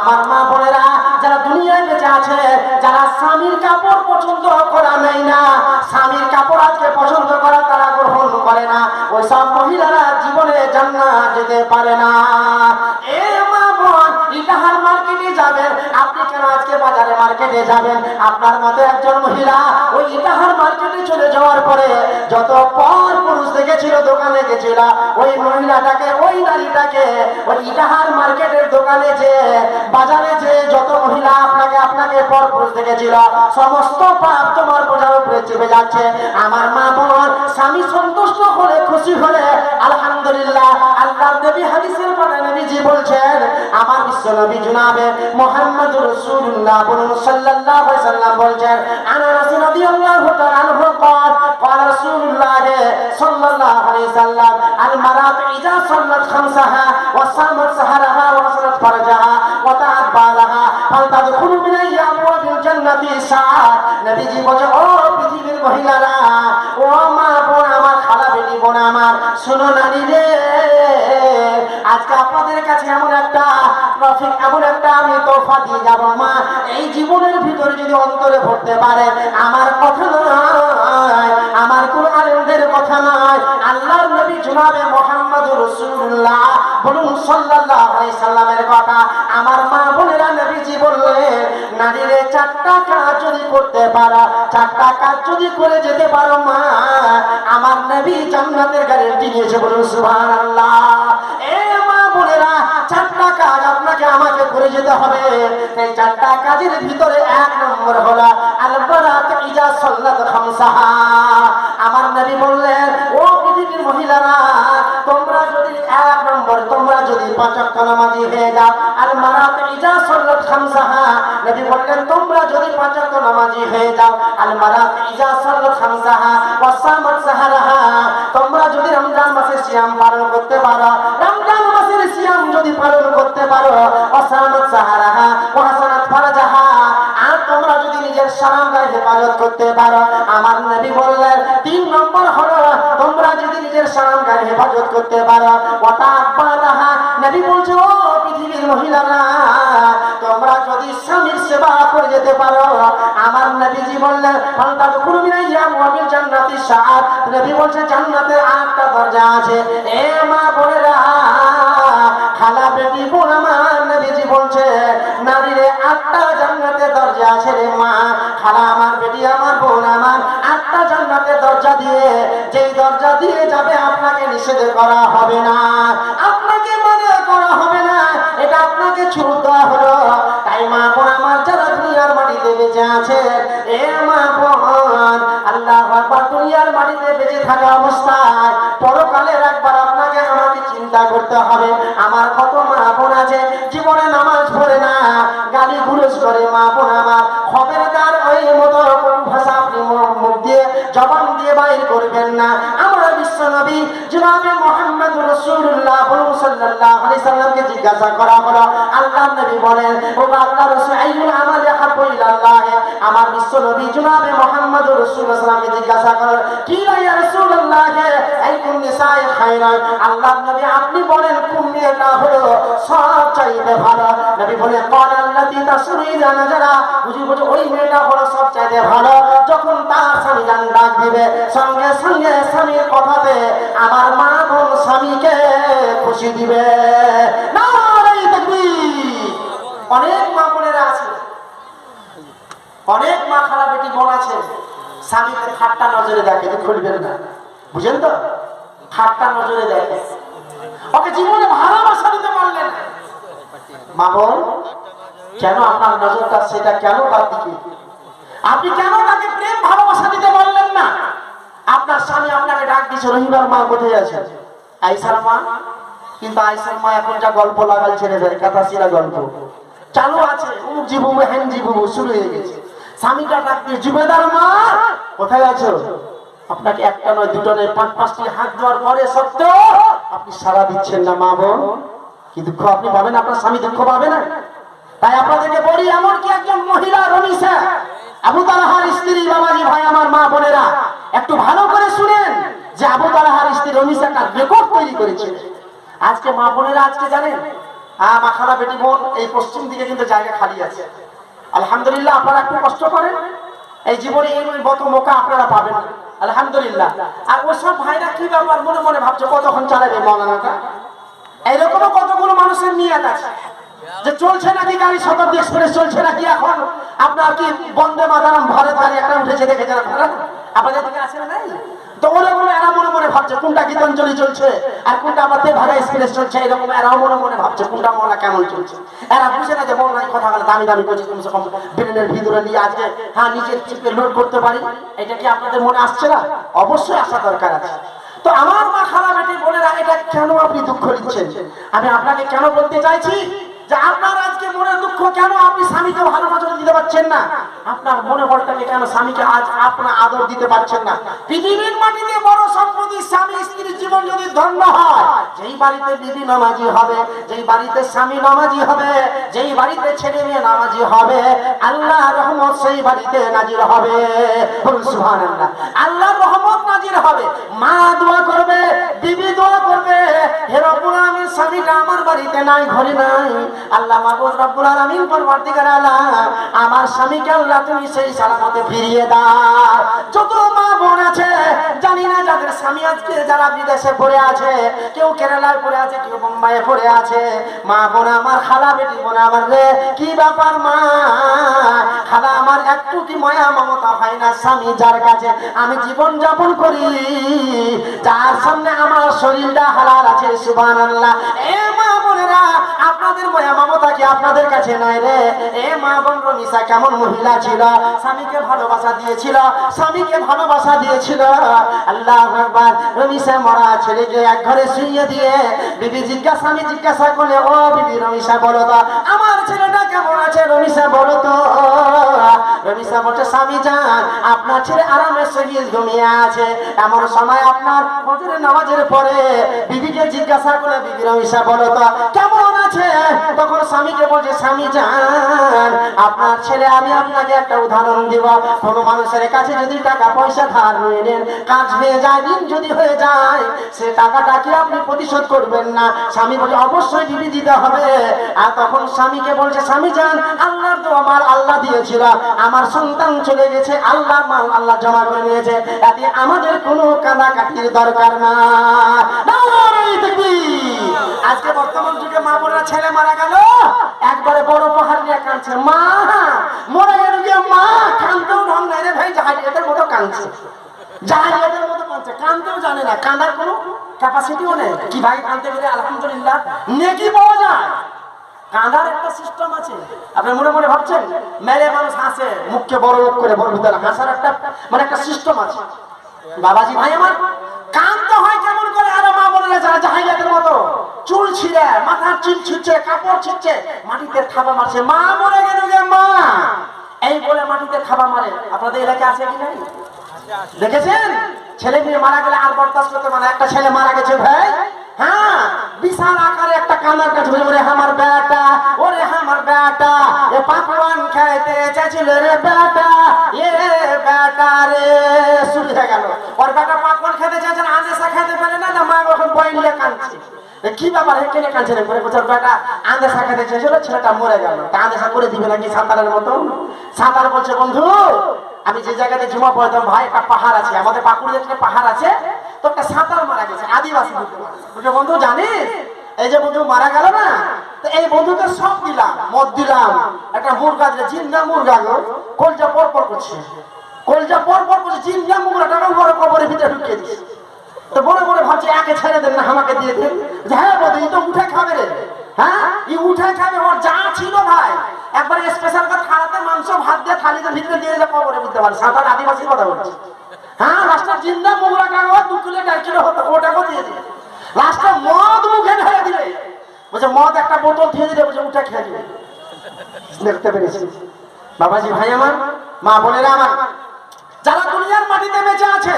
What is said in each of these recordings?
আমার মা বোনেরা, যারা দুনিয়ায় বেঁচে আছে, যারা স্বামীর কাপড় পছন্দ করা নেই না, স্বামীর কাপড় আজকে পছন্দ করা তারা গ্রহণ করে না। ওই সব মহিলারা জীবনে জান্নাত যেতে পারে না। এ মা বোন, ইটাহার মার্কেটে যাবেন, আপনি কেন আজকে বাজারে মার্কেটে যাবেন? আপনার মতো একজন মহিলা ওই ইটাহার মার্কেটে চলে যাওয়ার পরে যত পর পুরুষ দেখেছিল দোকানে গেছিল ওই মহিলাটাকে ওই নারীটাকে ওই ইটাহার মার্কেটের দোকানে যে বাজারে যে যত মহিলা আপনাকে আপনাকে পর পুরুষ দেখেছিল সমস্ত পাপ তোমার বোঝার উপরে চেপে যাচ্ছে আমার মা বোন স্বামী সন্তুষ্ট হলে খুশি হলে আলহামদুলিল্লাহ আল্লাহ নবী হাদিসের পরে নবীজি বলছেন আমার বিশ্ব নবী জুনাবে মোহাম্মদ রাসূলুল্লাহ বলুন সাল্লাল্লাহু আলাইহি সাল্লাম বলছেন আনাস রাদিয়াল্লাহু তাআলা আনহু قال قال رسول الله صلى মহিলারা ও মা বোন আমার খালা বেটি বোন আমার শুনো নারী রে আজকে আপনাদের কাছে এমন একটা ট্রফিক এমন একটা আমি তোফা দিয়ে যাব, মা। এই জীবনের ভিতরে যদি অন্তরে ভরতে পারে, আমার কথা নয়, আমার কোন আলেমদের কথা নয়, আল্লাহর নবী জনাবে মোহাম্মদ রসুল্লাহ বলুন সাল্লাল্লাহু আলাইহি সাল্লামের কথা। আমার মা বোনেরা নবীজি বললেন, নারীরে চারটা কাজ যদি করতে পারো, চারটা কাজ যদি করে যেতে পারো, মা, আমার নবী জান্নাতের গ্যারেন্টি দিয়েছে বলুন সুবহানাল্লাহ। কাজ আমাকে করে যেতে হবে। এই চারটা কাজের ভিতরে এক নম্বর হলো আলবারাত ইজা সাল্লাত খামসাহা। আমার নবী বললেন, ও পৃথিবীর মহিলারা, তোমরা যদি এক নম্বর, তোমরা যদি পাঁচ ওয়াক্ত নামাজি হয়ে যাও, আর মারাত ইজা সাল্লাত খামসাহা। নবী বললেন, তোমরা যদি পাঁচ ওয়াক্ত নামাজি হয়ে যাও, আর মারাত ইজা সাল্লাত খামসাহা ওয়া সামাত সাহারাহা, তোমরা যদি রমজান মাসে সিয়াম পালন করতে পারো, রমজান যদি পালন করতে পারো অসানত সাহারাহা ওয়া ফারাজাহা। আর তোমরা যদি নিজের সালামগার হেফাজত করতে পারো, আমার হেফাজত করতে পারো। পৃথিবীর মহিলারা, তোমরা যদি স্বামীর সেবা করে যেতে পারো। আমার নবীজি বললেন জান্নাতি সাত বলছে জান্নাতের আটটা দরজা আছে। এ মা বোনেরা, খালা বেটি বোন আমার আছে রে মা। খালা আমার বেটি, আমার বোন, আমার আটটা জান্নাতের দরজা দিয়ে, যেই দরজা দিয়ে যাবে আপনাকে নিষেধ করা হবে না। আপনাকে মনে করা হবে না, এটা আপনাকে ছুট দেওয়া হলো। তাই মা বোন আমার যারা দুনিয়ার মাটিতে বেঁচে আছে, এ মা বোন, আল্লাহ দুনিয়ার মাটিতে বেঁচে থাকা অবস্থায় পরকালের একবার চিন্তা করতে হবে। আমার কত মা বোন আছে, জীবনে নামাজ পড়ে না। গালি গুরুজ করে মা বোন আমার। খবরদার ওই মতো কোন ভাষা আপনি মুখ দিয়ে, জবান দিয়ে বাইর করবেন না। আমার বিশ্ব নবী, জনাবে মোহাম্মদ রাসূলুল্লাহ বলুন সাল্লাল্লাহু আলাইহি সাল্লামকে জিজ্ঞাসা করা হলো। আল্লাহ নবী বলেন, ও আল্লাহ রাসূল, আইয়ুল আমালি হাব্বু ইলাল্লাহ? আমার বিশ্ব নবী, জনাবে মোহাম্মদ রাসূলুল্লাহ সাল্লামকে জিজ্ঞাসা করেন কি ইয়া রাসূলুল্লাহ? আইকুন নিসাই খায়রান? আল্লাহ নবী আপনি বলেন, কোন মেয়েটা হলো সব চাইতে ভালো? নবী বলে কোন আল্লাতি তাসুরি জানা যারা বুঝি বুঝি ওই মেয়েটা হলো সব চাইতে ভালো। যখন তার স্বামী জান ডাক দিবে, সঙ্গে সঙ্গে স্বামীর কথাতে আমার মা বোন স্বামীকে খুশি দিবে। তাকবীর। অনেক মা বোনেরা আছে। অনেক মা খারাপ বেটি বোন আছে। স্বামীকে ঠাট্টা নজরে দেখে খুলবেন না। বুঝেন তো? ঠাট্টা নজরে দেখে। ওকে জীবনে দিতে পারলেন। মা কেন আপনার নজরটা সেটা কেন তার দিকে? আপনি কেন তাকে প্রেম, ভালোবাসা দিতে পারলেন না? আপনার স্বামী আপনাকে ডাক রহিবার মা কোথায় আছে? আইসার মা? কিন্তু আইসার মা এখন যা গল্প লাগাল ছেড়ে যায় কাতাসিরা গল্প। চালু আছে, উমুক জিবুবু শুরু হয়ে গেছে। স্বামীটা ডাক দিয়ে, জুবেদার মা, কোথায় আছো? আপনাকে একটা নয়, দুটো নয়, পাঁচ, পাঁচটি হাত দেওয়ার পরে সত্ত্বেও আপনি সারা দিচ্ছেন না, মা বোন। কি দুঃখ আপনি পাবেন আপনার স্বামী দুঃখ পাবে না। তাই আপনাদেরকে বলি এমন কি একজন মহিলা রমিসা আবু তালাহার স্ত্রী, বাবাজি ভাই, আমার মা বোনেরা। একটু ভালো করে শুনেন যে আবু তালাহার স্ত্রী রমিসা তার রেকর্ড তৈরি করেছে। আজকে মা বোনেরা আজকে জানেন হ্যাঁ মাখানা বেটি বোন এই পশ্চিম দিকে কিন্তু জায়গা খালি আছে। আলহামদুলিল্লাহ, আপনারা একটু কষ্ট করেন। এই জীবনে এই মতো মোকা আপনারা পাবেন। আলহামদুলিল্লাহ। আর ওসব ভাইরা কি ব্যাপার মনে মনে ভাবছে, কতক্ষণ চালাবে মৌলানাটা? এইরকমও কতগুলো মানুষের নিয়ে আছে। যে চলছে নাকি গাড়ি শতাব্দী এক্সপ্রেস, চলছে নাকি এখন? আপনার কি বন্দে মাতারাম, ভারত গাড়ি একটা উঠেছে দেখেছেন আপনারা আপনাদের দিকে আছে না তো এরা মনে মনে ভাবছে, কোনটা গীতাঞ্জলি আর কোনটা মনে মনে ভাবছে, কোনটা মনে কেমন চলছে। এরা বুঝে না যে কথা দামি দামি ভিতরে নিয়ে আজকে হ্যাঁ নিজের লোড করতে পারি। এটা কি আপনাদের মনে আসছে না? অবশ্যই দরকার আছে। তো আমার মা এটি কেন আপনি দুঃখ আমি আপনাকে কেন বলতে চাইছি? যেই বাড়িতে হবে, যেই বাড়িতে স্বামী নামাজি হবে, যেই বাড়িতে মেয়ে নামাজি হবে আল্লাহ রহমত সেই বাড়িতে নাজির হবে। আল্লাহর রহমত নাজির হবে। মা দোয়া করবে, বিবি দোয়া করবে। হে রব্বুল আলামিন স্বামীটা আমার বাড়িতে নাই, ঘরে নাই। আল্লাহ মাহবুব রব্বুল আলামিন পরবর্তীকার আল্লাহ, আমার স্বামীকে আল্লাহ তুমি সেই সালামতে ফিরিয়ে দাও। যত মা বোন আছে, জানি না যাদের স্বামী আজকে যারা বিদেশে পড়ে আছে, কেউ কেরালায় পড়ে আছে, কেউ বোম্বাইয়ে পড়ে আছে। মা বোন আমার, খালা বেটি বোন আমার রে, কি ব্যাপার মা? খালা আমার, একটু কি মায়া মমতা হয় না স্বামী যার কাছে? আমি জীবন যাপন করি। যার সামনে আমার শরীরটা হালাল আছে সুবান আল্লাহ এ মা বোনেরা, আপনাদের মায়া মমতা কি আপনাদের কাছে নাই রে? এ মা বোন রমিসা কেমন মহিলা ছিল? স্বামীকে ভালোবাসা দিয়েছিল? স্বামীকে ভালোবাসা দিয়েছিল? আল্লাহ আকবার। রমিসা মরা ছেলেকে এক ঘরে শুইয়ে দিয়ে বিবি জিজ্ঞাসা, স্বামী জিজ্ঞাসা করলে, ও বিবি রমিসা, বলো তো, আমার ছেলেটা কেমন আছে? রমিসা, বলো তো। রমিসা বলছে স্বামী যান, আপনার ছেলে আরামে সহিয়ে ঘুমিয়ে আছে। এমন সময় আপনার ফজরের নামাজের পরে বিবিকে জিজ্ঞাসা করে বিবি বলো তো, কেমন আছে, তখন স্বামীকে বলছে, স্বামী যান, আপনার ছেলে, আমি আপনাকে একটা উদাহরণ দিব। কোনো মানুষের কাছে যদি টাকা পয়সা ধার নিয়ে নেন, কাজ হয়ে যায়, ঋণ যদি হয়ে যায়, সে টাকাটা কি আপনি পরিশোধ করবেন না? স্বামী বলে অবশ্যই বিবি দিতে হবে। আর তখন স্বামীকে বলছে, স্বামী যান, আল্লাহর তো আমার আল্লাহ দিয়েছিল। আমার সন্তান চলে গেছে আল্লাহ মাল আল্লাহ জমা করে নিয়েছে। এতে আমাদের কোনো কাটাকাটির দরকার না। আজকে বর্তমান যুগে মা বোনেরা ছেলে মারা গেল। একবারে বড় পাহাড় নিয়ে কাঁদছে। মা, মরে গেল গিয়ে মা কানতেও ঢং নাই রে ভাই জাহাজের মতো কাঁদছে। জাহাজের মতো কাঁদছে। কানতেও জানে না, কাঁদার কোনো ক্যাপাসিটিও নেই। কি ভাই কানতে গেলে আলহামদুলিল্লাহ নেকি পাওয়া যায়। কাঁদার একটা সিস্টেম আছে। আপনি মনে মনে ভাবছেন, মেলে মানুষ হাসে, মুখকে বড় লোক করে, বড় ভিতরে হাসার একটা মানে একটা সিস্টেম আছে। বাবাজি ভাই আমার কান্ত হয় কেমন করে? আরও মা বলে যারা জাহাইয়াদের ছিঁড়ে মাথার চুল ছিঁড়ছে, কাপড় ছিঁড়ছে, মাটিতে থাবা মারছে। মা মরে গেল গে মা। এই বলে মাটিতে থাবা মারে। আপনাদের এলাকায় আছে কি নাই? দেখেছেন? ছেলে মেয়ে মারা গেলে আর বরদাস্ত করতে মানে একটা ছেলে মারা গেছে ভাই। হ্যাঁ বিশাল আকারে একটা কানার কাছে বলে ওরে আমার বেটা, ওরে আমার বেটা। এ পাকওয়ান খাইতে চাইছিল রে বেটা। এ বেটা রে শুরু হয়ে গেল ওর বেটা পাকওয়ান খেতে চাইছেন আদেশা খেতে পারে না না মা এখন বইলে কি ব্যাপার? হে কেনে কাঁদছে করে বছর বেটা আদেশা খেতে চাইছিল ছেলেটা মরে গেল। তা আদেশা করে দিবে নাকি সাঁতারের মতো? সাঁতার বলছে বন্ধু আমি যে জায়গাতে জমা পড়তাম ভাই একটা পাহাড় আছে আমাদের পাকুড়ে একটা পাহাড় আছে তো একটা সাঁতার মারা গেছে আদিবাসী। বলছে, বন্ধু জানিস এই যে বন্ধু মারা গেল না তো এই বন্ধুকে সব দিলাম মদ দিলাম একটা মুরগা দিলে জিন্দা মুরগা গো কলজা পর করছে। কলজা পর পর করছে জিন্দা মুরগাটাকে বড় কবরের ভিতরে ঢুকিয়ে দিচ্ছে তো বলে বলে ভাবছে, একে ছেড়ে দেন না, আমাকে দিয়ে দেন। যে হ্যাঁ ই তো উঠে খাবে রে। হ্যাঁ? ই উঠে খাবে ওর যা ছিল ভাই। একবার স্পেশাল করে থালাতে মাংস, ভাত দিয়ে থালিতে ভিতরে দিয়ে দিলে কবরে বুঝতে পারে সাঁতার আদিবাসীর কথা বলছি। হ্যাঁ লাস্টে জিন্দা মোগরা কাগজ দু কিলো, দেড় কিলো হতো ওটাকেও দিয়ে দিলে। লাস্টে মদ মুখে ঢেলে দিলে। বলছে, মদ একটা বোতল দিয়ে দিলে। বলছে, উঠে খেয়ে দিলে দেখতে পেরেছি। বাবাজি ভাই আমার, মা বোনেরা আমার, যারা দুনিয়ার মাটিতে বেঁচে আছে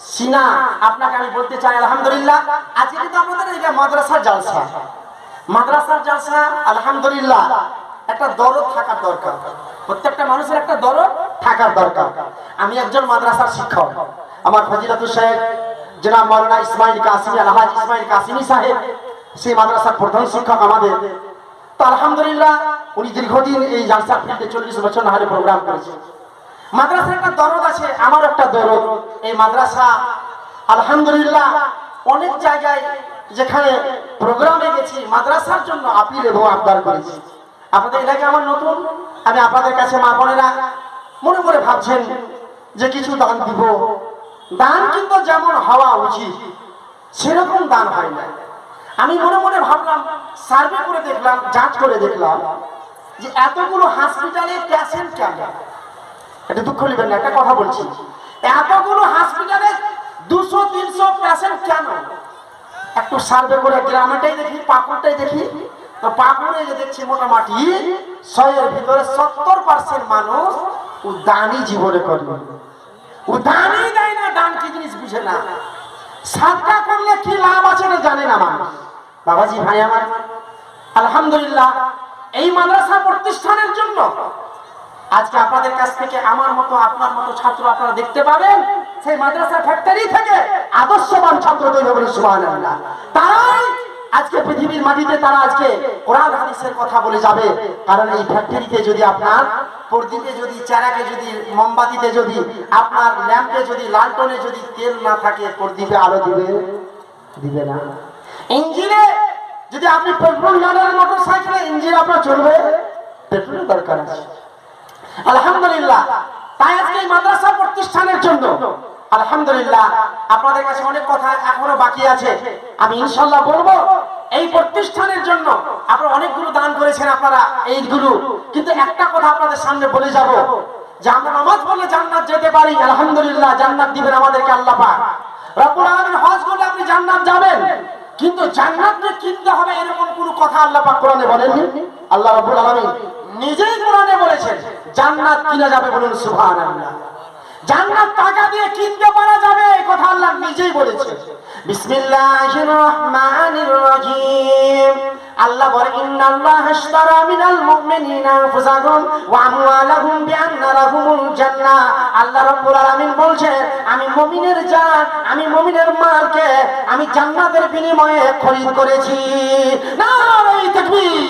সিনা, আপনাকে আমি বলতে চাই, আলহামদুলিল্লাহ, আজকে কিন্তু আপনাদের এই যে মাদ্রাসার জালসা। মাদ্রাসার জালসা, আলহামদুলিল্লাহ, একটা দরদ থাকার দরকার। প্রত্যেকটা মানুষের একটা দরদ থাকার দরকার। আমি একজন মাদ্রাসার শিক্ষক। আমার ফজিলাতুর সাহেব জনাব মাওলানা ইসমাইল কাসিমি, আলহাজ ইসমাইল কাসিমি সাহেব, সেই মাদ্রাসার প্রধান শিক্ষক আমাদের। তো আলহামদুলিল্লাহ, উনি দীর্ঘদিন এই জালসা ফিল্ডে চল্লিশ বছর না প্রোগ্রাম করেছে। মাদ্রাসার একটা দরদ আছে আমার একটা দরদ। এই মাদ্রাসা, আলহামদুলিল্লাহ, অনেক জায়গায় যেখানে প্রোগ্রামে গেছি, মাদ্রাসার জন্য আপিল এবং আবদার করেছি। আপনাদের এলাকায় আমার নতুন, আমি আপনাদের কাছে মা বোনেরা মনে মনে ভাবছেন যে কিছু দান দিব। দান কিন্তু যেমন হওয়া উচিত, সেরকম দান হয় না। আমি মনে মনে ভাবলাম, সার্ভে করে দেখলাম যাচ করে দেখলাম যে এতগুলো হসপিটালে পেশেন্ট কেন এটা দুঃখ নেবেন না, একটা কথা বলছি। এতগুলো হসপিটালে দুশো, তিনশো পেশেন্ট কেন? একটু সার্ভে করে গ্রামেটাই দেখি, পাকুড়টাই দেখি। তো পাকুড়ে যে দেখছি মোটামুটি শয়ের ভিতরে সত্তর পার্সেন্ট মানুষ ও দানই জীবনে করবে ও দানই দেয় না, দান কি জিনিস বুঝে না। সাদকা করলে কি লাভ আছে না জানে না মানুষ। বাবাজি, ভাই আমার। আলহামদুলিল্লাহ, এই মাদ্রাসা প্রতিষ্ঠানের জন্য আজকে আপনাদের কাছ থেকে আমার মতো, আপনার মতো ছাত্র আপনারা দেখতে পাবেন, সেই মাদ্রাসা ফ্যাক্টরি থেকে আদর্শবান ছাত্র তৈরি হবে, সুবহানাল্লাহ। তারাই আজকে পৃথিবীর মাটিতে তারা আজকে কোরআন, হাদিসের কথা বলে যাবে। কারণ এই ফ্যাক্টরিতে যদি আপনার প্রদীপে যদি, চারাকে যদি, মোমবাতিতে যদি, আপনার ল্যাম্পে যদি, লালটনে যদি তেল না থাকে, প্রদীপে আলো দিবে? দিবে না। ইঞ্জিনে যদি আপনি পেট্রোল জানেন মোটর সাইকেলে ইঞ্জিন আপনার চলবে, পেট্রোলের দরকার আছে। আলহামদুলিল্লাহ। তাই আজকে এই মাদ্রাসা প্রতিষ্ঠানের জন্য, আলহামদুলিল্লাহ, আপনাদের কাছে অনেক কথা এখনও বাকি আছে। আমি ইনশাল্লাহ বলব, এই প্রতিষ্ঠানের জন্য আপনারা অনেকগুলো দান করেছেন আপনারা এইগুলো কিন্তু একটা কথা আপনাদের সামনে বলে যাব, যে আমরা নামাজ পড়লে জান্নাত যেতে পারি, আলহামদুলিল্লাহ, জান্নাত দিবেন আমাদেরকে আল্লাহ পাক। রব্বুল আলামিন হজ করলে আপনি জান্নাত যাবেন, কিন্তু জান্নাতকে কিনতে হবে এরকম কোনো কথা আল্লাহ পাক কোরআনে বলেননি? আল্লাহ রাব্বুল আলামিন নিজেই কোরআনে বলেছেন, জান্নাত কিনা যাবে বলুন সুবহানাল্লাহ। জান্নাত টাকা দিয়ে কিনতে পারা যাবে, এই কথা আল্লাহ নিজেই বলেছেন। বিসমিল্লাহির রহমানির রহিম আল্লাহ বলে ইন্নাল্লাহ আশতারা মিনাল মুমিনিনা আনফুসাহুম ওয়া আমওয়ালাহুম বিআন্না লাহুমুল জান্নাহ। আল্লাহ রাব্বুল আলামিন বলছেন, আমি মুমিনের জান আমি মুমিনের মালকে আমি জান্নাতের বিনিময়ে খরিদ করেছি। নারে তাকবীর।